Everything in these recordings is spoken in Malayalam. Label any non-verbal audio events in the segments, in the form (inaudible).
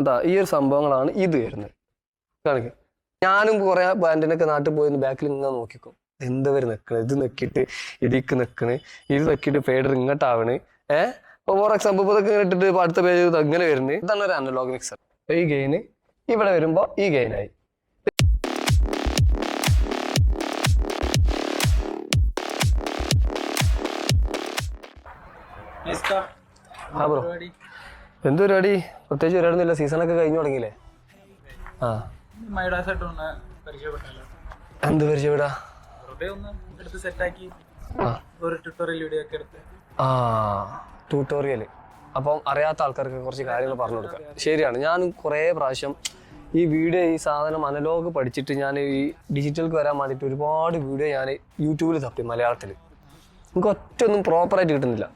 എന്താ ഈ ഒരു സംഭവങ്ങളാണ് ഇത് വരുന്നത്. കാണിക്ക്. ഞാനും കുറെ ബാൻഡിനൊക്കെ നാട്ടിൽ പോയി ബാക്കിൽ ഇങ്ങനെ നോക്കിക്കും. എന്താ വരെ നിക്കണ്? ഇത് നിക്കിട്ട് ഇതിക്ക് നിക്കണ്. ഇത് നിക്കിട്ട് ഫേഡർ ഇങ്ങോട്ടാവണ്. ഏഹ് അപ്പോൾ ഫോർ എക്സാമ്പിൾ ഇപ്പൊ ഇതൊക്കെ ഇട്ടിട്ട് അടുത്ത പേജ് അങ്ങനെ വരുന്നത് ഇതാണ് ഒരു അനലോഗ് മിക്സർ ഈ ഗെയിന് ഇവിടെ വരുമ്പോൾ ഈ ഗെയിനായി ആ ബ്രോ എന്ത് പരിപാടി പ്രത്യേകിച്ച് പരിപാടിയൊന്നുമില്ല. സീസണൊക്കെ കഴിഞ്ഞു തുടങ്ങിയില്ലേ? ആ. എന്ത് പരിചയപ്പെടാ? ആ. ട്യൂട്ടോറിയൽ ആ അപ്പം അറിയാത്ത ആൾക്കാർക്ക് കുറച്ച് കാര്യങ്ങൾ പറഞ്ഞു കൊടുക്കാം. ശരിയാണ്. ഞാൻ കുറേ പ്രാവശ്യം ഈ വീഡിയോ ഈ സാധനം അനലോഗ് പഠിച്ചിട്ട് ഞാൻ ഈ ഡിജിറ്റൽക്ക് വരാൻ വേണ്ടിയിട്ട് ഒരുപാട് വീഡിയോ ഞാൻ യൂട്യൂബിൽ തപ്പി മലയാളത്തിൽ എനിക്ക് ഒറ്റ ഒന്നും പ്രോപ്പറായിട്ട് കിട്ടുന്നില്ല.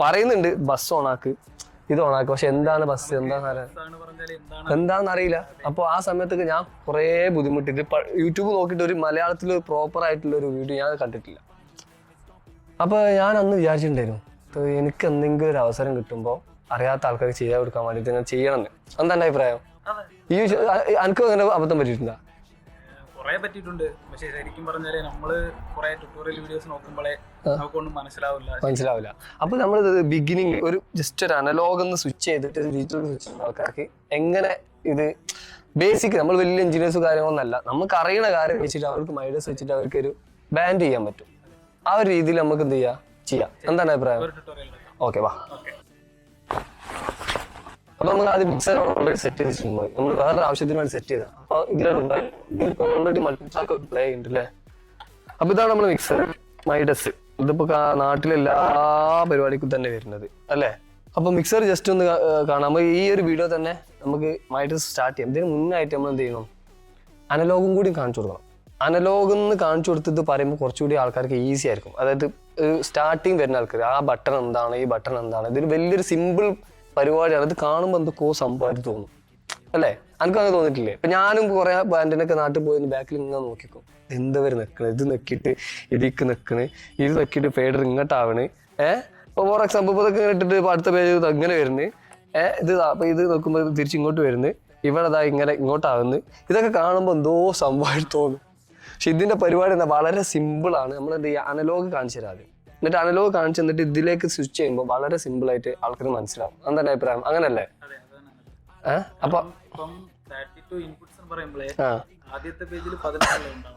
പറയുന്നുണ്ട് ബസ് ഓണാക്ക് ഇത് ഓണാക്കി. പക്ഷെ എന്താണ് ബസ്? എന്താണ്? എന്താണെന്ന് അറിയില്ല അപ്പോൾ ആ സമയത്തൊക്കെ ഞാൻ കുറേ ബുദ്ധിമുട്ടിട്ട് യൂട്യൂബ് നോക്കിയിട്ട് ഒരു മലയാളത്തിൽ പ്രോപ്പർ ആയിട്ടുള്ള ഒരു വീഡിയോ ഞാൻ കണ്ടിട്ടില്ല. അപ്പോൾ ഞാൻ അന്ന് വിചാരിച്ചിട്ടുണ്ടായിരുന്നു എനിക്ക് എന്തെങ്കിലും ഒരു അവസരം കിട്ടുമ്പോൾ അറിയാത്ത ആൾക്കാർക്ക് ചെയ്യാൻ കൊടുക്കാൻ വേണ്ടിയിട്ട് ഞാൻ ചെയ്യണമെന്ന്. എന്താ എന്റെ അഭിപ്രായം? ഈ എനിക്ക് അങ്ങനെ അബദ്ധം പറ്റിയിട്ടുണ്ടോ? കുറെ പറ്റിയിട്ടുണ്ട്. പക്ഷെ ശരിക്കും പറഞ്ഞാൽ നമ്മൾ കുറേ ട്യൂട്ടോറിയൽ വീഡിയോസ് നോക്കുമ്പോഴേ നമുക്കൊന്നും മനസ്സിലാവില്ല. മനസ്സിലാവില്ല. അപ്പോൾ നമ്മൾ ബിഗിനിങ് ഒരു ജസ്റ്റ് ഒരു അനലോഗ് എന്ന് സ്വിച്ച് ചെയ്തിട്ട് ഡിജിറ്റൽ സ്വിച്ച് ആൾക്കാർക്ക് എങ്ങനെ ഇത് ബേസിക് നമ്മൾ വലിയ എഞ്ചിനീയേഴ്സ് കാര്യങ്ങളൊന്നല്ല നമുക്ക് അറിയണ കാര്യം വെച്ചിട്ട് അവർക്ക് മൈഡസ് വെച്ചിട്ട് അവർക്ക് ഒരു ബാൻഡ് ചെയ്യാൻ പറ്റും. ആ ഒരു രീതിയിൽ നമുക്ക് എന്ത് ചെയ്യാം? ചെയ്യാം. എന്താണ് അഭിപ്രായം? ഓക്കെ വാ. ഓക്കെ അപ്പൊ നമ്മൾ ആദ്യം മിക്സർ ഓൾറെഡി സെറ്റ് ചെയ്തിട്ടുണ്ട് നമ്മൾ വേറെ ആവശ്യത്തിന് വേണ്ടി സെറ്റ് ചെയ്താൽ അപ്പൊ ഇതിലുണ്ട് ഓൾറെഡി മൾട്ടിപ്ലാക്ക് പ്ലേ ഉണ്ട് അല്ലേ? അപ്പൊ ഇതാണ് നമ്മൾ മിക്സർ മൈഡസ് ഇതിപ്പോ നാട്ടിലെല്ലാ പരിപാടിക്കും തന്നെ വരുന്നത് അല്ലേ? അപ്പൊ മിക്സർ ജസ്റ്റ് ഒന്ന് കാണാം. അപ്പൊ ഈ ഒരു വീഡിയോ തന്നെ നമുക്ക് മൈഡസ് സ്റ്റാർട്ട് ചെയ്യാം. ഇതിന് മുന്നായിട്ട് നമ്മൾ എന്ത് ചെയ്യണം? അനലോഗും കൂടി കാണിച്ചു കൊടുക്കണം. അനലോഗ് എന്ന് കാണിച്ചു കൊടുത്തത് പറയുമ്പോൾ കുറച്ചുകൂടി ആൾക്കാർക്ക് ഈസി ആയിരിക്കും. അതായത് സ്റ്റാർട്ടിങ് വരുന്ന ആൾക്കാർ ആ ബട്ടൺ എന്താണ് ഈ ബട്ടൺ എന്താണ്. ഇതൊരു വലിയൊരു സിമ്പിൾ പരിപാടിയാണ്. ഇത് കാണുമ്പോൾ എന്തൊക്കെയോ സംഭവമായിട്ട് തോന്നും. അല്ലേ? എനിക്ക് അങ്ങനെ തോന്നിയിട്ടില്ലേ? ഇപ്പൊ ഞാനും കുറെ ബാൻഡിനൊക്കെ നാട്ടിൽ പോയി ബാക്കിൽ ഇങ്ങനെ നോക്കിക്കോ. എന്താ നിക്കണേ? ഇത് നിക്കിട്ട് ഇതിക്ക് നിക്കണ്? ഇത് നിക്കിട്ട് ഫേഡർ ഇങ്ങോട്ടാവണ്? ഏഹ് ഇപ്പൊ ഫോർ എക്സാമ്പിൾ ഇപ്പൊ ഇതൊക്കെ ഇട്ടിട്ട് അടുത്ത പേജ് അങ്ങനെ വരുന്നത് ഏഹ് ഇത് അപ്പൊ ഇത് നോക്കുമ്പോൾ തിരിച്ചു ഇങ്ങോട്ട് വരുന്നത് ഇവിടെ ദാ ഇങ്ങനെ ഇങ്ങോട്ടാവുന്ന? ഇതൊക്കെ കാണുമ്പോൾ എന്തോ സംഭവമായിട്ട് തോന്നും. പക്ഷെ ഇതിന്റെ പരിപാടി എന്താ വളരെ സിമ്പിൾ ആണ്. നമ്മൾ എന്താ അനലോഗ് കാണിച്ചു തരാം ആദ്യം. എന്നിട്ട് അനലോഗ് കാണിച്ച് എന്നിട്ട് ഇതിലേക്ക് സ്വിച്ച് ചെയ്യുമ്പോൾ വളരെ സിമ്പിൾ ആയിട്ട് ആൾക്കാർ മനസ്സിലാവും. എന്താണ് അഭിപ്രായം? അങ്ങനല്ലേ? ഏഹ് അപ്പൊ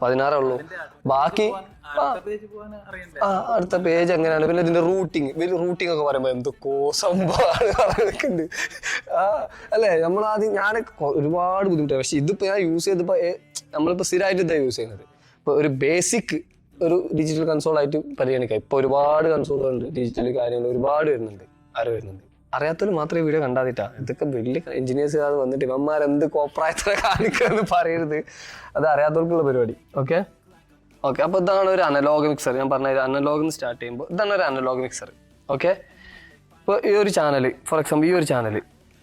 പതിനാറുള്ളൂ പതിനാറേ ഉള്ളൂ. ബാക്കി അടുത്ത പേജ് എങ്ങനെയാണ്? പിന്നെ ഇതിന്റെ റൂട്ടിങ് വലിയ റൂട്ടിംഗ് ഒക്കെ പറയുമ്പോൾ എന്ത് സംഭവമാണ് പറയുന്നുണ്ട് ആ അല്ലേ? നമ്മൾ ആദ്യം ഞാൻ ഒരുപാട് ബുദ്ധിമുട്ടാണ് പക്ഷെ ഇതിപ്പോ ഞാൻ യൂസ് ചെയ്തപ്പോ നമ്മളിപ്പോ സ്ഥിരമായിട്ട് ഇതാ യൂസ് ചെയ്യുന്നത്. ഇപ്പൊ ഒരു ബേസിക് ഒരു ഡിജിറ്റൽ കൺസോൾ ആയിട്ട് പരിഗണിക്കാം. ഇപ്പൊ ഒരുപാട് കൺസോളുകളുണ്ട് ഡിജിറ്റൽ കാര്യങ്ങൾ ഒരുപാട് വരുന്നുണ്ട് ആരോ വരുന്നുണ്ട്. അറിയാത്തവർ മാത്രമേ വീഡിയോ കണ്ടാതിട്ടാ. ഇതൊക്കെ വലിയ എഞ്ചിനീയേഴ്സ് വന്നിട്ട് ഇവന്മാർ എന്ത് കോപ്രായത്തിനെ കാണിക്കുന്നത് പറയരുത്. അത് അറിയാത്തവർക്കുള്ള പരിപാടി. ഓക്കെ ഓക്കെ അപ്പോൾ ഇതാണ് ഒരു അനലോഗ് മിക്സർ ഞാൻ പറഞ്ഞ അനലോഗ് സ്റ്റാർട്ട് ചെയ്യുമ്പോൾ ഇതാണ് ഒരു അനലോഗ് മിക്സർ ഓക്കെ ഇപ്പോൾ ഈ ഒരു ചാനൽ ഫോർ എക്സാമ്പിൾ ഈ ഒരു ചാനൽ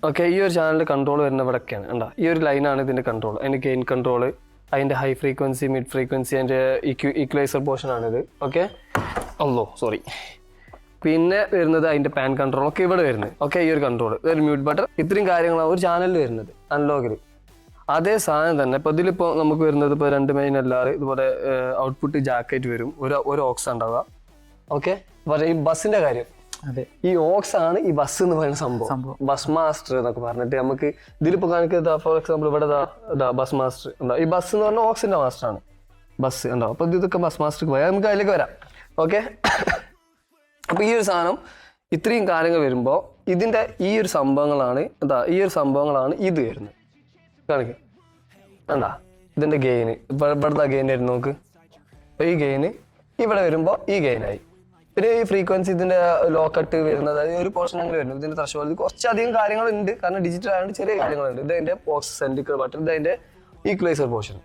ഓക്കെ ഈ ഒരു ചാനലിൽ കൺട്രോൾ വരുന്ന ഇവിടെയൊക്കെയാണ് കണ്ടോ? ഈ ഒരു ലൈനാണ് ഇതിന്റെ കൺട്രോൾ അതിന്റെ ഗെയിൻ കൺട്രോൾ അതിന്റെ ഹൈ ഫ്രീക്വൻസി മിഡ് ഫ്രീക്വൻസി അതിന്റെ ഇക്യു ഈക്വലൈസർ പോർഷൻ ആണിത്. ഓക്കെ അല്ലോ സോറി പിന്നെ വരുന്നത് അതിന്റെ പാൻ കൺട്രോൾ ഒക്കെ ഇവിടെ വരുന്നത്. ഓക്കെ ഈ ഒരു കൺട്രോൾ ഒരു മ്യൂട്ട് ബട്ടൺ ഇത്രയും കാര്യങ്ങളാണ് ഒരു ചാനലിൽ വരുന്നത്. അൺലോഗിൽ അതേ സാധനം തന്നെ. ഇപ്പൊ ഇതിലിപ്പോ നമുക്ക് വരുന്നത് ഇപ്പൊ രണ്ട് മെയിൻ എല്ലാറ് ഇതുപോലെ ഔട്ട്പുട്ട് ജാക്കറ്റ് വരും. ഒരു ഒരു ഓക്സ് ഉണ്ടാവുക. ഓക്കെ ഈ ബസ്സിന്റെ കാര്യം. ഈ ഓക്സ് ആണ് ഈ ബസ് എന്ന് പറയുന്ന സംഭവം. ബസ് മാസ്റ്റർ എന്നൊക്കെ പറഞ്ഞിട്ട് നമുക്ക് ഇതിലിപ്പോ കാണിക്കുന്നത് ഫോർ എക്സാമ്പിൾ ഇവിടെ ബസ് മാസ്റ്റർ. എന്താ ഈ ബസ് എന്ന് പറഞ്ഞാൽ ഓക്സിന്റെ മാസ്റ്റർ ആണ് ബസ് ഉണ്ടോ അപ്പൊ ഇതൊക്കെ ബസ് മാസ്റ്റർക്ക് പോയാൽ നമുക്ക് അതിലേക്ക് വരാം. ഓക്കെ? അപ്പൊ ഈ ഒരു സാധനം ഇത്രയും കാര്യങ്ങൾ വരുമ്പോൾ ഇതിന്റെ ഈ ഒരു സംഭവങ്ങളാണ് എന്താ ഈ ഒരു സംഭവങ്ങളാണ് ഇത് വരുന്നത്. കാണിക്കും. എന്താ ഇതിന്റെ ഗെയിന് ഇവിടുത്തെ ഗെയിൻ ആയിരുന്നു നോക്ക്. ഈ ഗെയിന് ഇവിടെ വരുമ്പോൾ ഈ ഗെയിനായി പിന്നെ ഈ ഫ്രീക്വൻസി ഇതിന്റെ ലോ കട്ട് വരുന്നത് അതായത് ഒരു പോർഷൻ അങ്ങനെ വരുന്നത് ഇതിന്റെ ത്രഷോൾഡ് കുറച്ചധികം കാര്യങ്ങളുണ്ട്. കാരണം ഡിജിറ്റൽ ആയതുകൊണ്ട് ചെറിയ കാര്യങ്ങളുണ്ട്. ഇത് അതിന്റെ പോക്സ് സെന്റിക്കൽ ബട്ടൺ ഇത് അതിന്റെ ഈക്വലൈസർ പോർഷൻ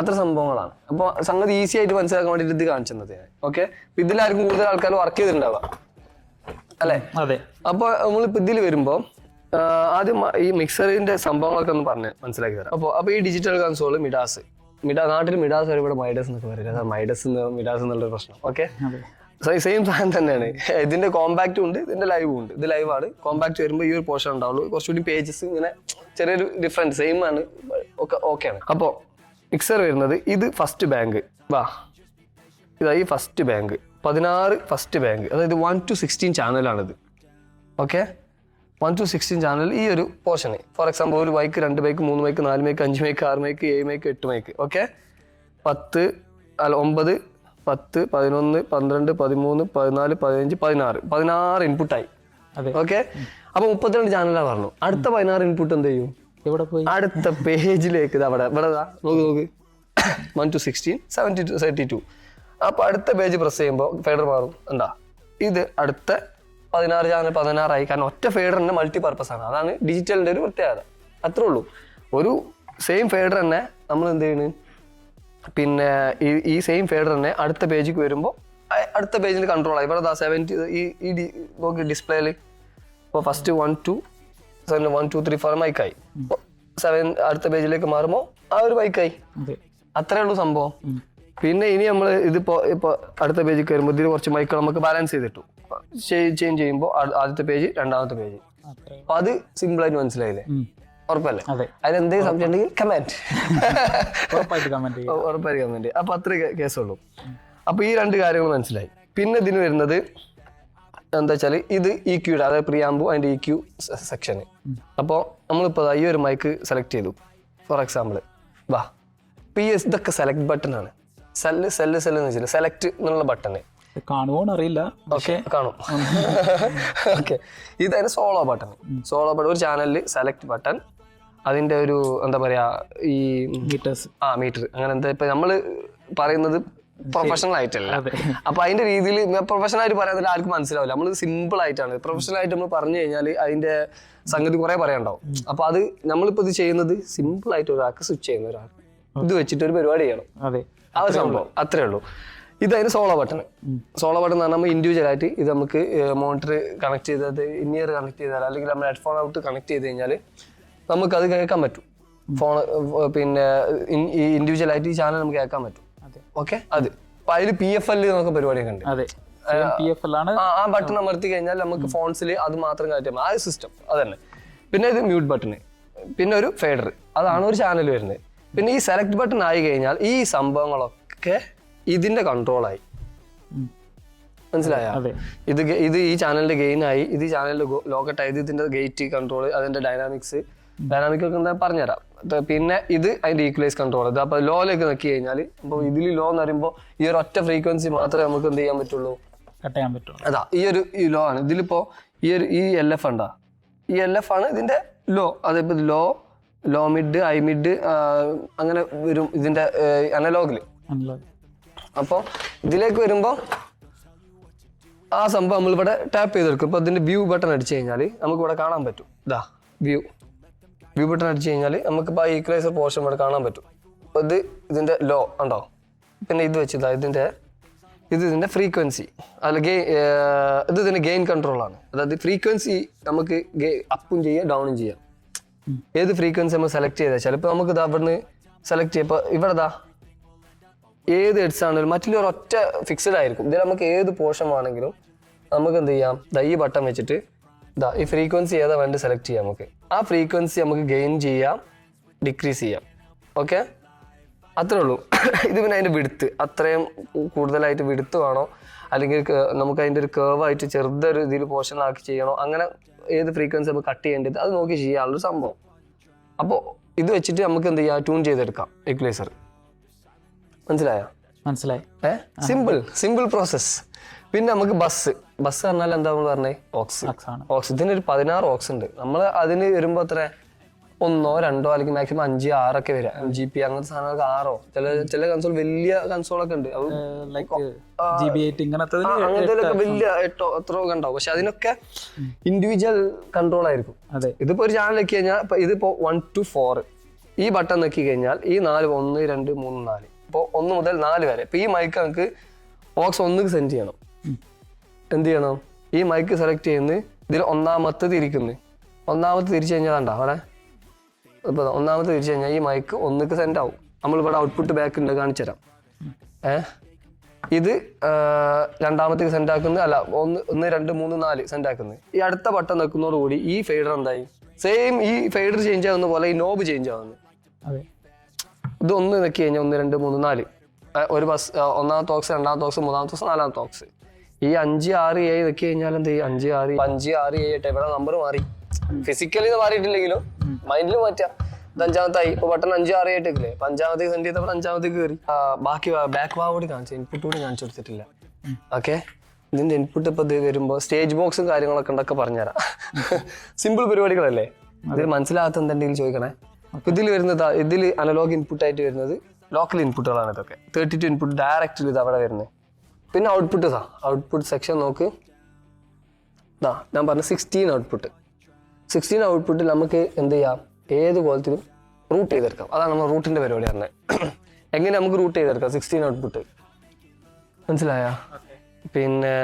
അത്ര സംഭവങ്ങളാണ്. അപ്പോൾ സംഗതി ഈസി ആയിട്ട് മനസ്സിലാക്കാൻ വേണ്ടിയിട്ട് ഇത് കാണിച്ചത് ഞാൻ. ഓക്കെ ഇതിലായിരിക്കും കൂടുതൽ ആൾക്കാർ വർക്ക് ചെയ്തിട്ടുണ്ടാവുക. അല്ലേ? അതെ. അപ്പോൾ നമ്മളിപ്പോൾ ഇതിൽ വരുമ്പോൾ ആദ്യം ഈ മിക്സറിന്റെ സംഭവങ്ങളൊക്കെ ഒന്ന് പറഞ്ഞ് മനസ്സിലാക്കി തരാം. അപ്പോൾ അപ്പോൾ ഈ ഡിജിറ്റൽ കൺസോൾ മിഡാസ്. മിഡാ നാട്ടിൽ മിഡാസ് വരെ ഇവിടെ മൈഡസ് എന്നൊക്കെ പറയുന്നത് മൈഡസ് എന്ന് മിഡാസ് എന്നുള്ളൊരു പ്രശ്നം. ഓക്കെ സെയിം സാധനം തന്നെയാണ്. ഇതിന്റെ കോമ്പാക്റ്റും ഉണ്ട് ഇതിന്റെ ലൈവും ഉണ്ട്. ഇത് ലൈവാണ് കോമ്പാക്ട് വരുമ്പോൾ ഈ ഒരു പോർഷൻ ഉണ്ടാവുള്ളൂ. കുറച്ചുകൂടി പേജസ് ഇങ്ങനെ ചെറിയൊരു ഡിഫറൻസ് സെയിം ആണ് ഒക്കെ ആണ്. അപ്പോൾ മിക്സർ വരുന്നത് ഇത് ഫസ്റ്റ് ബാങ്ക് വാ. ഇതായി ഫസ്റ്റ് ബാങ്ക് പതിനാറ് ഫസ്റ്റ് ബാങ്ക് അതായത് one two sixteen ചാനലാണിത് okay one two sixteen channel ഈ ഒരു പോർഷന് ഫോർ എക്സാമ്പിൾ ഒരു ബൈക്ക് രണ്ട് ബൈക്ക് മൂന്ന് ബൈക്ക് നാല് ബൈക്ക് അഞ്ച് ബൈക്ക് ആറ് ബൈക്ക് ഏഴ് ബൈക്ക് എട്ട് ബൈക്ക് ഓക്കെ പത്ത് അല്ല ഒമ്പത് പത്ത് പതിനൊന്ന് പന്ത്രണ്ട് പതിമൂന്ന് പതിനാല് പതിനഞ്ച് പതിനാറ്. പതിനാറ് ഇൻപുട്ടായി ഓക്കെ അപ്പൊ മുപ്പത്തിരണ്ട് ചാനലാ പറഞ്ഞു. അടുത്ത പതിനാറ് ഇൻപുട്ട് എന്ത് ചെയ്യും? എവിടെ പോയി? അടുത്ത പേജിലേക്ക് അവിടെ. ഇവിടെ നോക്ക് നോക്ക്. One two sixteen seventy two seventy two അപ്പൊ അടുത്ത പേജ് പ്രസ് ചെയ്യുമ്പോൾ ഫേഡർ മാറും. എന്താ? ഇത് അടുത്ത പതിനാറ് ചാനൽ പതിനാറായി. കാരണം ഒറ്റ ഫേഡർ തന്നെ മൾട്ടി പർപ്പസ് ആണ്. അതാണ് ഡിജിറ്റലിന്റെ ഒരു പ്രത്യേകത. അത്രേ ഉള്ളൂ. ഒരു സെയിം ഫേഡർ തന്നെ നമ്മൾ എന്ത് ചെയ്യണ്? പിന്നെ ഈ ഈ സെയിം ഫേഡർ തന്നെ അടുത്ത പേജിക്ക് വരുമ്പോൾ അടുത്ത പേജിൽ കൺട്രോൾ ആയി. ഇവിടെ സെവന്റി ഈ ഈ ഡി നോക്കി ഡിസ്പ്ലേയിൽ ഇപ്പോൾ first one two seven one two three four മൈക്കായി seven അടുത്ത പേജിലേക്ക് മാറുമ്പോൾ ആ ഒരു ബൈക്കായി അത്രേ ഉള്ളൂ സംഭവം. പിന്നെ ഇനി നമ്മൾ ഇതിപ്പോ ഇപ്പൊ അടുത്ത പേജിൽ കയറുമ്പോൾ ഇതിൽ കുറച്ച് മൈക്കുകൾ നമുക്ക് ബാലൻസ് ചെയ്തിട്ടു. ചേഞ്ച് ചെയ്യുമ്പോൾ ആദ്യത്തെ പേജ് രണ്ടാമത്തെ പേജ് അപ്പം അത് സിമ്പിൾ ആയിട്ട് മനസ്സിലായില്ലേ. ഉറപ്പല്ലേ? അതെ. അതിന് എന്തെങ്കിലും സംശയം ഉണ്ടെങ്കിൽ കമന്റ് ഉറപ്പായിട്ട് കമന്റ് ചെയ്യാം ഉറപ്പായി കമന്റ് അപ്പൊ അത്രേ കേസുള്ളൂ. അപ്പൊ ഈ രണ്ട് കാര്യങ്ങൾ മനസ്സിലായി. പിന്നെ ഇതിന് വരുന്നത് എന്താ വെച്ചാൽ ഇത് ഇ ക്യൂടെ അതായത് പ്രിയാമ്പു അതിന്റെ ഇ ക്യൂ സെക്ഷന് അപ്പോൾ നമ്മളിപ്പോൾ ഈ ഒരു മൈക്ക് സെലക്ട് ചെയ്തു. ഫോർ എക്സാമ്പിൾ വാ. പി എസ് ഇതൊക്കെ സെലക്ട് ബട്ടൺ ആണ്. സെല്ല് സെല്ല് സെല്ല് എന്ന് വെച്ചാൽ സെലക്ട് എന്നുള്ള ബട്ടൺ കാണുമോ കാണുമോന്ന് അറിയില്ല ഓക്കെ കാണും. ഓക്കെ. ഇതായിരുന്നു സോളോ ബട്ടൺ സോളോ ബട്ടൺ ഒരു ചാനലിൽ സെലക്ട് ബട്ടൺ അതിന്റെ ഒരു എന്താ പറയാ ഈ മീറ്റേഴ്സ് ആ മീറ്റർ അങ്ങനെ എന്താ ഇപ്പൊ നമ്മൾ പറയുന്നത് പ്രൊഫഷണൽ ആയിട്ടല്ല. അപ്പൊ അതിന്റെ രീതിയിൽ പ്രൊഫഷണൽ ആയിട്ട് പറയാൻ ആർക്കും മനസ്സിലാവില്ല. നമ്മൾ സിമ്പിൾ ആയിട്ടാണ്. പ്രൊഫഷണൽ ആയിട്ട് നമ്മൾ പറഞ്ഞു കഴിഞ്ഞാൽ അതിന്റെ സംഗതി കുറെ പറയാനുണ്ടാവും. അപ്പൊ അത് നമ്മളിപ്പോ ഇത് ചെയ്യുന്നത് സിമ്പിൾ ആയിട്ട് ഒരാൾക്ക് സ്വിച്ച് ചെയ്യുന്ന ഒരാൾ. ഇത് വെച്ചിട്ട് ഒരു പരിപാടി ചെയ്യണം. അതെ. ആ ഒരു സംഭവം. അത്രേ ഉള്ളൂ. ഇത് അതിന് സോളോ ബട്ടൺ സോളോ ബട്ടൺ എന്ന് പറഞ്ഞാൽ ഇൻഡിവിജ്വൽ ആയിട്ട് ഇത് നമുക്ക് മോണിറ്റർ കണക്ട് ചെയ്തത് ഇന്നിയർ കണക്ട് ചെയ്താൽ അല്ലെങ്കിൽ നമ്മൾ ഹെഡ്ഫോൺ ഔട്ട് കണക്ട് ചെയ്ത് കഴിഞ്ഞാൽ നമുക്ക് അത് കേൾക്കാൻ പറ്റും. ഫോൺ പിന്നെ ഈ ഇൻഡിവിജ്വൽ ആയിട്ട് ഈ ചാനൽ നമുക്ക് കേൾക്കാൻ പറ്റും. ഓക്കെ? അത്. അപ്പൊ അതിൽ പി എഫ് എൽ എന്നൊക്കെ പരിപാടിയൊക്കെ ഉണ്ട്. ആ ബട്ടൺ അമർത്തി കഴിഞ്ഞാൽ നമുക്ക് ഫോൺസിൽ അത് മാത്രം കയറ്റാം ആ സിസ്റ്റം അതന്നെ. പിന്നെ ഇത് മ്യൂട്ട് ബട്ടൺ പിന്നെ ഒരു ഫേഡർ അതാണ് ഒരു ചാനൽ വരുന്നത്. പിന്നെ ഈ സെലക്ട് ബട്ടൺ ആയി കഴിഞ്ഞാൽ ഈ സംഭവങ്ങളൊക്കെ ഇതിന്റെ കൺട്രോളായി മനസ്സിലായോ? ഇത് ഇത് ഈ ചാനലിന്റെ ഗെയിൻ ആയി. ഇത് ഈ ചാനലിന്റെ ലോക്കട്ടായി ഇതിന്റെ ഗേറ്റ് കൺട്രോൾ അതിന്റെ ഡൈനാമിക്സ് ഡൈനാമിക് ഒക്കെ എന്താ പറഞ്ഞുതരാം. പിന്നെ ഇത് അതിന്റെ ഈക്വലൈസ് കൺട്രോൾ ഇത് അപ്പൊ ലോയിലേക്ക് നോക്കി കഴിഞ്ഞാൽ അപ്പൊ ഇതിൽ ലോ എന്ന് പറയുമ്പോൾ ഈ ഒരു ഒറ്റ ഫ്രീക്വൻസി മാത്രമേ നമുക്ക് എന്ത് ചെയ്യാൻ പറ്റുള്ളൂ? കട്ട് ചെയ്യാൻ പറ്റുള്ളൂ. അതാ ഈ ഒരു ഈ ലോ ആണ്. ഇതിലിപ്പോ ഈ ഒരു ഈ എൽ എഫ് ഉണ്ടാ? ഈ എൽ എഫ് ആണ് ഇതിന്റെ ലോ അതിപ്പോ low low mid high mid അങ്ങനെ വരും ഇതിന്റെ അനലോഗിൽ ആണല്ലോ അപ്പോൾ ഇതിലേക്ക് വരുമ്പോൾ ആ സംഭവം നമ്മളിവിടെ ടാപ്പ് ചെയ്തെടുക്കും. ഇപ്പോൾ ഇതിന്റെ വ്യൂ ബട്ടൺ അടിച്ചു കഴിഞ്ഞാൽ നമുക്ക് ഇവിടെ കാണാൻ പറ്റും. ഇതാ വ്യൂ വ്യൂ ബട്ടൺ അടിച്ചു കഴിഞ്ഞാൽ നമുക്കിപ്പോൾ ആ ഈക്വലൈസർ പോർഷൻ ഇവിടെ കാണാൻ പറ്റും. അപ്പോൾ ഇത് ഇതിന്റെ ലോ ഉണ്ടോ? പിന്നെ ഇത് വെച്ചതാ ഇതിന്റെ ഇത് ഇതിന്റെ ഫ്രീക്വൻസി. അല്ല ഗെയിൻ ഇത് ഇതിന്റെ ഗെയിൻ കൺട്രോളാണ് അതായത് ഫ്രീക്വൻസി നമുക്ക് അപ്പും ചെയ്യാം ഡൗണും ചെയ്യാം. ഏത് ഫ്രീക്വൻസി നമ്മൾ സെലക്ട് ചെയ്താൽ ചിലപ്പോൾ നമുക്ക് ഇതാ ഇവിടുന്ന് സെലക്ട് ചെയ്യപ്പോൾ ഇവിടെ ദാ ഏത് ഹെഡ്സ് ആണെങ്കിലും മറ്റുള്ള ഒറ്റ ഫിക്സഡ് ആയിരിക്കും. ഇതിൽ നമുക്ക് ഏത് പോർഷൻ ആണെങ്കിലും നമുക്ക് എന്ത് ചെയ്യാം ദൈ ബട്ടൺ വെച്ചിട്ട് ദാ ഈ ഫ്രീക്വൻസി ഏതാ വേണ്ടി സെലക്ട് ചെയ്യാം നമുക്ക്. ആ ഫ്രീക്വൻസി നമുക്ക് ഗെയിൻ ചെയ്യാം ഡിക്രീസ് ചെയ്യാം. ഓക്കെ അത്രേ ഉള്ളൂ. (coughs) ഇത് പിന്നെ അതിന്റെ വിടുത്ത് അത്രയും കൂടുതലായിട്ട് വിടുത്ത് വേണോ? അല്ലെങ്കിൽ നമുക്ക് അതിന്റെ ഒരു കേവ് ആയിട്ട് ചെറുതൊരു ഇതിൽ പോർഷൻ ആക്കി ചെയ്യണോ? അങ്ങനെ ഏത് ഫ്രീക്വൻസി നമുക്ക് കട്ട് ചെയ്യേണ്ടത്? അത് നോക്കി ചെയ്യാനുള്ളൊരു സംഭവം. അപ്പോൾ ഇത് വെച്ചിട്ട് നമുക്ക് എന്ത് ചെയ്യാം? ട്യൂൺ ചെയ്തെടുക്കാം. ഇക്വലൈസർ മനസ്സിലായോ? മനസ്സിലായി. ഏ? സിമ്പിൾ സിമ്പിൾ പ്രോസസ്സ് പിന്നെ നമുക്ക് ബസ് ബസ് പറഞ്ഞാൽ എന്താ നമ്മൾ പറഞ്ഞേ? ഓക്സ്. ഓക്സ് ആണ് ഓക്സ്. ഇതിനൊരു പതിനാറ് ഓക്സ് ഉണ്ട്. നമ്മൾ അതിന് വരുമ്പോൾ അത്ര ഒന്നോ രണ്ടോ അല്ലെങ്കിൽ മാക്സിമം അഞ്ച് ആറൊക്കെ വരാം എം ജി പി അങ്ങനത്തെ സാധനങ്ങൾക്ക് ആറോ? ചില ചില കൺസോൾ വലിയ കൺസോളൊക്കെ ഉണ്ട്. അങ്ങനത്തെ വലിയ എട്ടോ എത്രയോ ഒക്കെ ഉണ്ടാവും. പക്ഷെ അതിനൊക്കെ ഇൻഡിവിജ്വൽ കൺട്രോൾ ആയിരിക്കും. ഇതിപ്പോ ഒരു ചാനൽ വെക്കി കഴിഞ്ഞാൽ ഇതിപ്പോ വൺ ടു ഫോർ ഈ ബട്ടൺ നോക്കി കഴിഞ്ഞാൽ ഈ നാല് ഒന്ന് രണ്ട് മൂന്ന് നാല്. ഇപ്പോൾ ഒന്ന് മുതൽ നാല് വരെ. ഇപ്പൊ ഈ മൈക്ക് നമുക്ക് ഓക്സ് ഒന്നിക്ക് സെൻഡ് ചെയ്യണം. എന്ത് ചെയ്യണം? ഈ മൈക്ക് സെലക്ട് ചെയ്യുന്നത് ഇതിൽ ഒന്നാമത്തെ തിരിക്കുന്നു. ഒന്നാമത്തെ തിരിച്ചു കഴിഞ്ഞാൽ കണ്ട അവിടെ? ഇപ്പൊ ഒന്നാമത്തെ തിരിച്ചു കഴിഞ്ഞാൽ ഈ മൈക്ക് ഒന്നിക്ക് സെൻഡ് ആവും. നമ്മളിവിടെ ഔട്ട്പുട്ട് ബാക്ക് ഉണ്ട് കാണിച്ചു തരാം. ഏ? ഇത് രണ്ടാമത്തേക്ക് സെൻഡ് ആക്കുന്നത് അല്ല ഒന്ന് ഒന്ന് രണ്ട് മൂന്ന് നാല് സെൻഡ് ആക്കുന്നത് ഈ അടുത്ത ബട്ടൺ നിൽക്കുന്നതോടുകൂടി ഈ ഫെയ്ഡർ എന്തായി? സെയിം ഈ ഫെയ്ഡർ ചേഞ്ച് ആവുന്ന പോലെ ഈ നോബ് ചേഞ്ച് ആവുന്നു. ഇത് ഒന്ന് നിൽക്കി കഴിഞ്ഞാൽ ഒന്ന് രണ്ട് മൂന്ന് നാല്. ഒരു ബസ് ഒന്നാമത്തെ ഓക്സ് രണ്ടാമത്തെ ഓക്സ് മൂന്നാമത്തെ ഓക്സ് നാലാമത്തെ ബോക്സ് ഈ അഞ്ച് ആറ് ഏഴ് വെക്കി കഴിഞ്ഞാൽ എന്ത് ചെയ്യും? അഞ്ച് ആറ് അഞ്ച് ആറ് ഏഴ് എട്ട് ഇവിടെ നമ്പർ മാറി. ഫിസിക്കലി മാറിയിട്ടില്ലെങ്കിലും മൈൻഡിൽ മാറ്റാം. ഇത് അഞ്ചാമത്തായി. ഇപ്പൊ ബട്ടൺ അഞ്ച് ആറ് ഏഴ് ഇല്ലേ അപ്പൊ അഞ്ചാമത്തേക്ക് സെൻഡ് ചെയ്തപ്പോൾ അഞ്ചാമത്തേക്ക് കയറി ബാക്കി ബാക്ക് കൂടി കാണിച്ചു. ഇൻപുട്ട് കൂടി കാണിച്ചു കൊടുത്തിട്ടില്ല. ഓക്കെ ഇതിന്റെ ഇൻപുട്ട് ഇപ്പൊ ഇത് വരുമ്പോൾ സ്റ്റേജ് ബോക്സും കാര്യങ്ങളൊക്കെ ഉണ്ടൊക്കെ പറഞ്ഞുതരാം. സിമ്പിൾ പരിപാടികളല്ലേ? ഇതിൽ മനസ്സിലാകാത്ത എന്തെങ്കിലും ചോദിക്കണേ. ഇതിൽ വരുന്നത് ഇതിൽ അനലോഗ് ഇൻപുട്ട് ആയിട്ട് വരുന്നത് ലോക്കൽ ഇൻപുട്ടുകളാണ് ഇതൊക്കെ. തേർട്ടി ടു ഇൻപുട്ട് ഡയറക്റ്റ് ഇത് അവിടെ വരുന്നത്. പിന്നെ ഔട്ട്പുട്ട് സാ ഔട്ട്പുട്ട് സെക്ഷൻ നോക്ക്. ഇതാ ഞാൻ പറഞ്ഞ സിക്സ്റ്റീൻ ഔട്ട്പുട്ട് സിക്സ്റ്റീൻ ഔട്ട്പുട്ടിൽ നമുക്ക് എന്ത് ചെയ്യാം? ഏത് കോലത്തിലും റൂട്ട് ചെയ്തെടുക്കാം. അതാണ് നമ്മൾ റൂട്ടിന്റെ പരിപാടി പറഞ്ഞത്. (coughs) എങ്ങനെ നമുക്ക് റൂട്ട് ചെയ്തെടുക്കാം? സിക്സ്റ്റീൻ ഔട്ട്പുട്ട് മനസ്സിലായ? പിന്നെ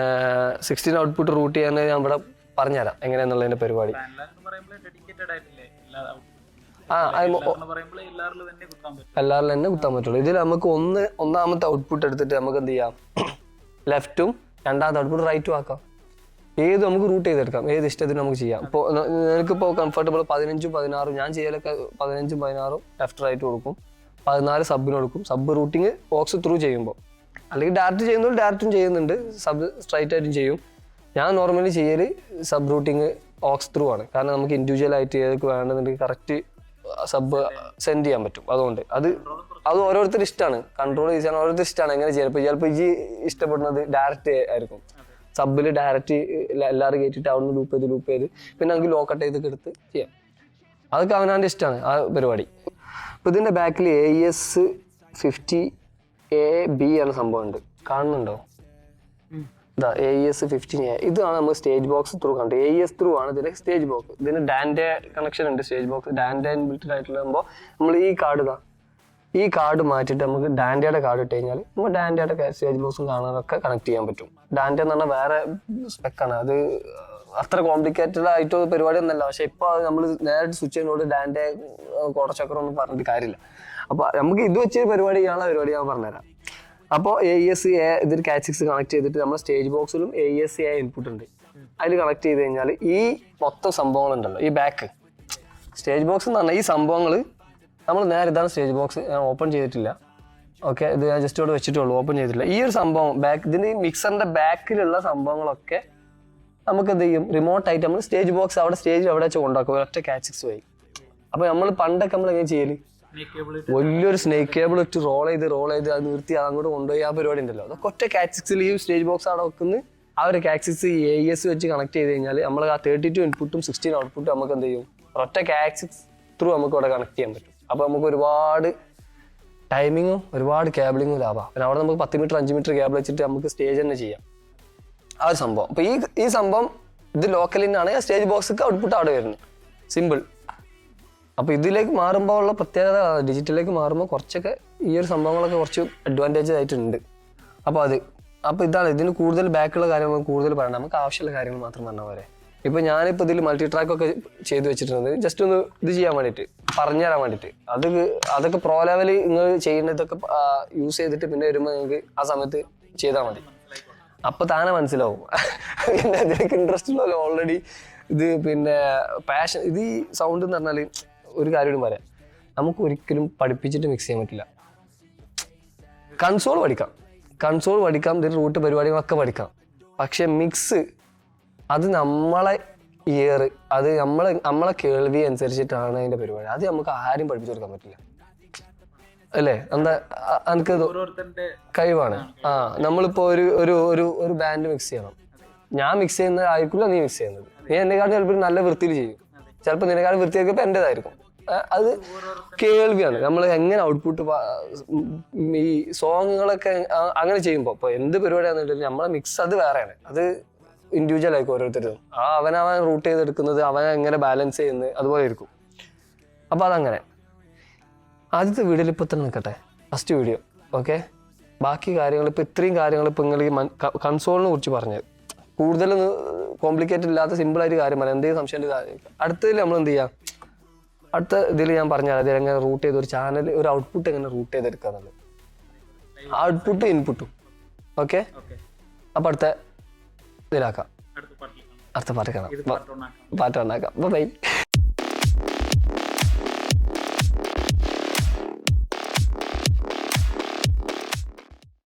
സിക്സ്റ്റീൻ ഔട്ട്പുട്ട് റൂട്ട് ചെയ്യാൻ ഞാൻ ഇവിടെ പറഞ്ഞുതരാം. എങ്ങനെയാന്നുള്ളതിന്റെ പരിപാടി. ആ എല്ലാവരിലും തന്നെ കുത്താൻ പറ്റുള്ളൂ. ഇതിൽ നമുക്ക് ഒന്ന് ഒന്നാമത്തെ ഔട്ട്പുട്ട് എടുത്തിട്ട് നമുക്ക് എന്ത് ചെയ്യാം? ലെഫ്റ്റും രണ്ടാമത്തെ ഔട്ട്പുട്ട് റൈറ്റും ആക്കാം. ഏത് നമുക്ക് റൂട്ട് ചെയ്തെടുക്കാം ഏത് ഇഷ്ടത്തിന് നമുക്ക് ചെയ്യാം. ഇപ്പോൾ നിനക്കിപ്പോൾ കംഫർട്ടബിൾ പതിനഞ്ചും പതിനാറും ഞാൻ ചെയ്യലൊക്കെ പതിനഞ്ചും പതിനാറും ലെഫ്റ്റ് റൈറ്റ് കൊടുക്കും. പതിനാല് സബിന് കൊടുക്കും. സബ് റൂട്ടിങ് ബോക്സ് ത്രൂ ചെയ്യുമ്പോൾ അല്ലെങ്കിൽ ഡയറക്റ്റ് ചെയ്യുന്നവർ ഡയറക്റ്റും ചെയ്യുന്നുണ്ട്. സബ് സ്ട്രൈറ്റ് ആയിട്ടും ചെയ്യും. ഞാൻ നോർമലി ചെയ്യൽ സബ് റൂട്ടിങ് ഓക്സ് ത്രൂ ആണ്. കാരണം നമുക്ക് ഇൻഡിവിജ്വൽ ആയിട്ട് ഏതൊക്കെ വേണമെന്നുണ്ടെങ്കിൽ കറക്റ്റ് സബ് സെൻഡ് ചെയ്യാൻ പറ്റും. അതുകൊണ്ട് അത് അത് ഓരോരുത്തർ ഇഷ്ടമാണ് കൺട്രോൾ ചെയ്യാൻ ഓരോരുത്തർ ഇഷ്ടമാണ് എങ്ങനെ ചെയ്യാൻ ഇപ്പോൾ ചിലപ്പോൾ ഈ ഇഷ്ടപ്പെടുന്നത് ഡയറക്റ്റ് ആയിരിക്കും. സബിൽ ഡയറക്റ്റ് എല്ലാവരും കയറ്റിട്ട് അവിടെ നിന്ന് ലൂപ്പ് ചെയ്ത് ലൂപ്പ് ചെയ്ത് പിന്നെ നമുക്ക് ലോക്കട്ട് ചെയ്തൊക്കെ എടുത്ത് ചെയ്യാം. അതൊക്കെ അവനാന്റെ ഇഷ്ടമാണ് ആ പരിപാടി. അപ്പോൾ ഇതിന്റെ ബാക്കിൽ A S fifty A B എന്ന സംഭവം ഉണ്ട്. കാണുന്നുണ്ടോ? ഇതാ എ എസ് ഫിഫ്റ്റീൻ എ ഇതാണ് നമ്മൾ സ്റ്റേജ് ബോക്സ് ത്രൂ കണ്ടത്. എ എസ് ത്രൂ ആണ് ഇതിന്റെ സ്റ്റേജ് ബോക്സ് ഇതിന് ഡാൻഡേ കണക്ഷൻ ഉണ്ട് സ്റ്റേജ് ബോക്സ് ഡാൻഡേ ബിൽറ്റഡ് ആയിട്ടുള്ള നമ്മൾ ഈ കാർഡ് ഇതാ. ഈ കാർഡ് മാറ്റിയിട്ട് നമുക്ക് ഡാൻഡയുടെ കാർഡ് ഇട്ട് കഴിഞ്ഞാൽ നമുക്ക് ഡാൻഡയുടെ സ്റ്റേജ് ബോക്സും കാണാനൊക്കെ കണക്ട് ചെയ്യാൻ പറ്റും. ഡാൻഡ എന്ന് പറഞ്ഞാൽ വേറെ സ്പെക്കാണ് അത് അത്ര കോംപ്ലിക്കേറ്റഡ് ആയിട്ടോ പരിപാടി ഒന്നല്ല പക്ഷെ ഇപ്പോൾ നമ്മൾ നേരിട്ട് സ്വിച്ച് ചെയ്യുന്നതോട് ഡാൻഡെ കോടച്ചക്രം ഒന്നും പറഞ്ഞിട്ട് കാര്യമില്ല. അപ്പോൾ നമുക്ക് ഇത് വെച്ച് പരിപാടി ചെയ്യാനുള്ള പരിപാടി ഞാൻ പറഞ്ഞുതരാം. അപ്പോൾ എ എസ് എ ഇതിൽ കാച്ചിക്സ് കണക്ട് ചെയ്തിട്ട് നമ്മൾ സ്റ്റേജ് ബോക്സിലും എ എസ് എ ഇൻപുട്ട് ഉണ്ട്. അതിൽ കണക്ട് ചെയ്ത് കഴിഞ്ഞാൽ ഈ മൊത്തം സംഭവങ്ങളുണ്ടല്ലോ. ഈ ബാക്ക് സ്റ്റേജ് ബോക്സ് എന്ന് പറഞ്ഞാൽ ഈ സംഭവങ്ങൾ നമ്മൾ നേരെ ഇതാണ് സ്റ്റേജ് ബോക്സ് ഞാൻ ഓപ്പൺ ചെയ്തിട്ടില്ല. ഓക്കെ ഇത് ഞാൻ ജസ്റ്റ് ഇവിടെ വെച്ചിട്ടുള്ളൂ ഓപ്പൺ ചെയ്തിട്ടില്ല. ഈ ഒരു സംഭവം ബാക്ക് ഇതിന് ഈ മിക്സറിന്റെ ബാക്കിലുള്ള സംഭവങ്ങളൊക്കെ നമുക്ക് എന്ത് ചെയ്യും? റിമോട്ട് ആയിട്ട് നമ്മൾ സ്റ്റേജ് ബോക്സ് അവിടെ സ്റ്റേജിൽ അവിടെ വെച്ച് കൊണ്ടാക്കും ഒറ്റ കാച്ചിക്സ് പോയി. അപ്പോൾ നമ്മൾ പണ്ടൊക്കെ നമ്മൾ എങ്ങനെ ചെയ്യൽ? വലിയൊരു സ്നേക്ക് കേബിൾ ഇട്ട് റോൾ ചെയ്ത് റോൾ ചെയ്ത് അത് നിർത്തി അതങ്ങോട്ട് അങ്ങോട്ട് കൊണ്ടുപോയി ആ പരിപാടി ഉണ്ടല്ലോ. അതൊക്കെ ഒറ്റ കാച്ചിക്സിൽ ഈ സ്റ്റേജ് ബോക്സ് അവിടെ വെക്കുന്ന ആ ഒരു കാക്സിക്സ് എ എസ് വെച്ച് കണക്ട് ചെയ്ത് കഴിഞ്ഞാൽ നമ്മൾ ആ തേർട്ടി ടു ഇൻപുട്ടും സിക്സ്റ്റീൻ ഔട്ട്പുട്ടും നമുക്ക് എന്ത് ചെയ്യും? ഒറ്റ കാക്സിക്സ് ത്രൂ നമുക്ക് ഇവിടെ കണക്ട് ചെയ്യാൻ പറ്റും. അപ്പോൾ നമുക്ക് ഒരുപാട് ടൈമിങ്ങും ഒരുപാട് കേബിളിങ്ങും ലാഭമാണ് പിന്നെ അവിടെ നമുക്ക് പത്ത് മീറ്റർ അഞ്ച് മീറ്റർ കേബിൾ വെച്ചിട്ട് നമുക്ക് സ്റ്റേജ് തന്നെ ചെയ്യാം. ആ ഒരു സംഭവം. അപ്പോൾ ഈ ഈ സംഭവം ഇത് ലോക്കലിനാണ് സ്റ്റേജ് ബോക്സ് ഔട്ട്പുട്ട് അവിടെ വരുന്നത്. സിമ്പിൾ അപ്പോൾ ഇതിലേക്ക് മാറുമ്പോൾ ഉള്ള പ്രത്യേകത ഡിജിറ്റലിലേക്ക് മാറുമ്പോൾ കുറച്ചൊക്കെ ഈ ഒരു സംഭവങ്ങളൊക്കെ കുറച്ച് അഡ്വാന്റേജ് ആയിട്ടുണ്ട്. അപ്പോൾ അത്. അപ്പോൾ ഇതാണ് ഇതിന് കൂടുതൽ ബാക്കുള്ള കാര്യങ്ങൾ കൂടുതൽ പറയണം. നമുക്ക് ആവശ്യമുള്ള കാര്യങ്ങൾ മാത്രം പറഞ്ഞാൽ പോരെ. ഇപ്പോൾ ഞാനിപ്പോ ഇതിൽ മൾട്ടി ട്രാക്ക് ഒക്കെ ചെയ്തു വെച്ചിട്ടുണ്ട് ജസ്റ്റ് ഒന്ന് ഇത് ചെയ്യാൻ വേണ്ടിട്ട് പറഞ്ഞു തരാൻ വേണ്ടിട്ട് അത് അതൊക്കെ പ്രോ ലെവൽ നിങ്ങൾ ചെയ്യേണ്ടതൊക്കെ യൂസ് ചെയ്തിട്ട് പിന്നെ വരുമ്പോൾ നിങ്ങൾക്ക് ആ സമയത്ത് ചെയ്താൽ മതി. അപ്പൊ താനെ മനസ്സിലാവും. പിന്നെ ഇതിലേക്ക് ഇൻട്രസ്റ്റ് ഉള്ളല്ലോ ഓൾറെഡി ഇത് പിന്നെ പാഷൻ ഇത് ഈ സൗണ്ട് എന്ന് പറഞ്ഞാൽ ഒരു കാര്യം പറയാം. നമുക്ക് ഒരിക്കലും പഠിപ്പിച്ചിട്ട് മിക്സ് ചെയ്യാൻ പറ്റില്ല. കൺസോൾ പഠിക്കാം. കൺസോൾ പഠിക്കാം ഇതിന് റൂട്ട് പരിപാടികളൊക്കെ പഠിക്കാം. പക്ഷെ മിക്സ് അത് നമ്മളെ ഇയർ അത് നമ്മളെ നമ്മളെ കേൾവി അനുസരിച്ചിട്ടാണ് അതിന്റെ പരിപാടി. അത് നമുക്ക് ആരും പഠിപ്പിച്ചു കൊടുക്കാൻ പറ്റില്ല. അല്ലേ? എന്താ എനിക്ക് കഴിവാണ്. ആ നമ്മളിപ്പോ ഒരു ഒരു ഒരു ഒരു ബാൻഡ് മിക്സ് ചെയ്യണം. ഞാൻ മിക്സ് ചെയ്യുന്ന ആയിരിക്കില്ല നീ മിക്സ് ചെയ്യുന്നത്. നീ എന്നെക്കാളും ചിലപ്പോൾ നല്ല വൃത്തിയിൽ ചെയ്യും. ചിലപ്പോൾ നിന്നെക്കാളും വൃത്തിയാക്കിയപ്പോൾ എന്റെതായിരിക്കും അത് കേൾവിയാണ്. നമ്മൾ എങ്ങനെ ഔട്ട്പുട്ട് ഈ സോങ്ങുകളൊക്കെ അങ്ങനെ ചെയ്യുമ്പോൾ ഇപ്പോൾ എന്ത് പരിപാടിയാണെന്നുണ്ടെങ്കിൽ നമ്മളെ മിക്സ് അത് വേറെയാണ്. അത് ഇൻഡിവിജ്വൽ ആയിരിക്കും ഓരോരുത്തരും. ആ അവനവൻ റൂട്ട് ചെയ്തെടുക്കുന്നത് അവൻ എങ്ങനെ ബാലൻസ് ചെയ്യുന്നത് അതുപോലെ ഇരിക്കും അപ്പോൾ അതങ്ങനെ. ആദ്യത്തെ വീഡിയോയിൽ ഇപ്പോൾ തന്നെ നിൽക്കട്ടെ. ഫസ്റ്റ് വീഡിയോ ഓക്കെ ബാക്കി കാര്യങ്ങൾ ഇപ്പോൾ ഇത്രയും കാര്യങ്ങൾ ഇപ്പോൾ നിങ്ങൾ ഈ കൺസോളിനെ കുറിച്ച് പറഞ്ഞത്. കൂടുതൽ കോംപ്ലിക്കേറ്റഡ് ഇല്ലാത്ത സിമ്പിളായിട്ട് കാര്യം പറയാം. എന്തെങ്കിലും സംശയം കാര്യം അടുത്തതിൽ നമ്മൾ എന്ത് ചെയ്യാം? അടുത്ത ഇതിൽ ഞാൻ പറഞ്ഞാൽ അതിൽ എങ്ങനെ റൂട്ട് ചെയ്ത് ഒരു ചാനൽ ഒരു ഔട്ട്പുട്ട് എങ്ങനെ റൂട്ട് ചെയ്തെടുക്കുക എന്നുള്ളത് ഔട്ട്പുട്ടും ഇൻപുട്ടും ഓക്കെ അപ്പം അപ്പോൾ അടുത്ത ഇതിലാക്കാം. അടുത്ത പാർട്ടിൽ കാണാം പാർട്ട് പാട്ട് ഉണ്ടാക്കാം ബൈ